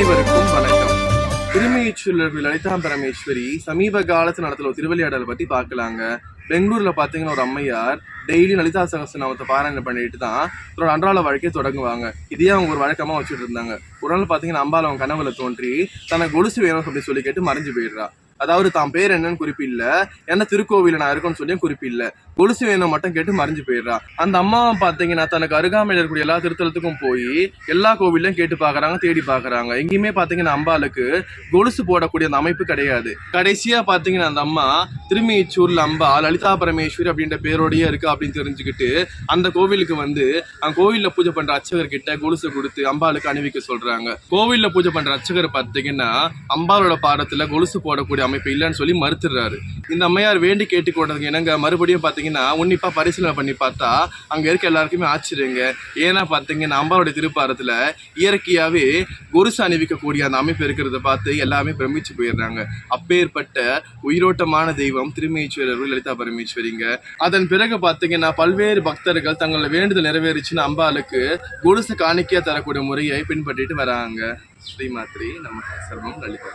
அனைவருக்கும் வணக்கம். திருமேச்சூர் லலிதா பரமேஸ்வரி சமீப காலத்து நடத்துல ஒரு திருவிளையாடலை பத்தி பார்க்கலாங்க. பெங்களூர்ல பாத்தீங்கன்னா ஒரு அம்மையார் டெய்லி லலிதா சகஸ்ரநாமத்தை பாராயணம் பண்ணிட்டு தான் தன்னோட அன்றாட வாழ்க்கையை தொடங்குவாங்க. இதையே அவங்க ஒரு வழக்கமா வச்சுட்டு இருந்தாங்க. ஒரு நாள் பாத்தீங்கன்னா அம்பாள் அவங்க கனவுல தோன்றி தனக்கு கொலுசு வேணும் அப்படின்னு சொல்லி கேட்டு மறைஞ்சு போயிடுறா. அதாவது தான் பேர் என்னன்னு குறிப்பில்ல. என்ன திருக்கோவில நான் இருக்கேன்னு சொல்லி குறிப்பில்ல. கொலுசு வேணும் மட்டும் கேட்டு மறைஞ்சு போயிடுறா. அந்த அம்மாவை பார்த்தீங்கன்னா தனக்கு அருகாமையில் இருக்கக்கூடிய எல்லா திருத்தலத்துக்கும் போய் எல்லா கோவிலையும் கேட்டு பாக்குறாங்க தேடி பார்க்கறாங்க எங்கேயுமே பார்த்தீங்கன்னா அம்பாளுக்கு கொலுசு போடக்கூடிய அந்த அமைப்பு கிடையாது. கடைசியா பார்த்தீங்கன்னா அந்த அம்மா திருமிச்சூர்ல அம்பா லலிதா பரமேஸ்வரி அப்படின்ற பேரோடய இருக்கு அப்படின்னு தெரிஞ்சுக்கிட்டு அந்த கோவிலுக்கு வந்து அந்த கோவில்ல பூஜை பண்ற அர்ச்சகர் கிட்ட கொலுசு கொடுத்து அம்பாளுக்கு அணிவிக்க சொல்றாங்க. கோவில்ல பூஜை பண்ற அர்ச்சகர் பார்த்தீங்கன்னா அம்பாளோட பாடத்துல கொலுசு போடக்கூடிய அமைப்பு இல்லைன்னு சொல்லி மறுத்துடுறாரு. இந்த அம்மையார் வேண்டி கேட்டுக்கொண்டதுக்கு என்னங்க? மறுபடியும் பார்த்தீங்கன்னா உன்னிப்பாக பரிசீலனை பண்ணி பார்த்தா அங்கே இருக்க எல்லாருக்குமே ஆச்சரியங்க. ஏன்னா பார்த்தீங்கன்னா அம்பாவுடைய திருப்பாரத்தில் இயற்கையாகவே கொலுசு அணிவிக்கக்கூடிய அந்த அமைப்பு இருக்கிறத பார்த்து எல்லாமே பிரமிச்சு போயிடுறாங்க. அப்பேற்பட்ட உயிரோட்டமான தெய்வம் திருமேஸ்வரர் லலிதா பரமேஸ்வரிங்க. அதன் பிறகு பார்த்தீங்கன்னா பல்வேறு பக்தர்கள் தங்களை வேண்டுதல் நிறைவேறிச்சுன்னு அம்பாளுக்கு கொலுசு காணிக்கையாக தரக்கூடிய முறையை பின்பற்றிட்டு வராங்க. ஸ்ரீமாத்ரி நம்ம சர்வம் லலிதா.